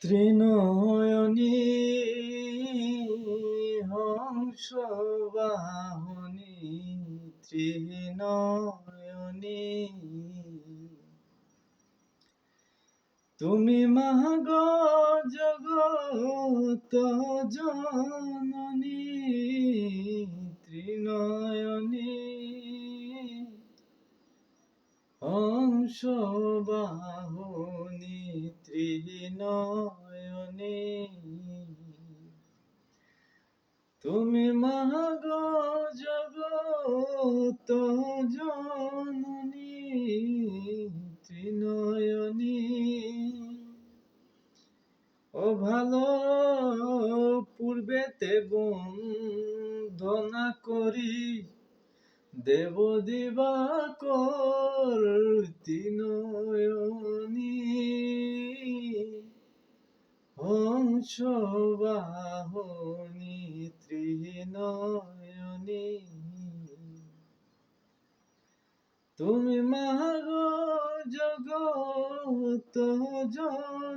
ত্রিনয়নী হংসবাহনী ত্রিনয়নী। তুমি মাগ জগত জননী ত্রিনয়নী। হংসবাহনী ত্রিনয়নী তুমি মাগ জগত জননী ত্রিনয়নী। ও ভালো পূর্বেতে বন্ধনা করি দেব দিবা তিনয়নী হংসবাহনী ত্রিনয়নী তুমি মাগ জগত জননী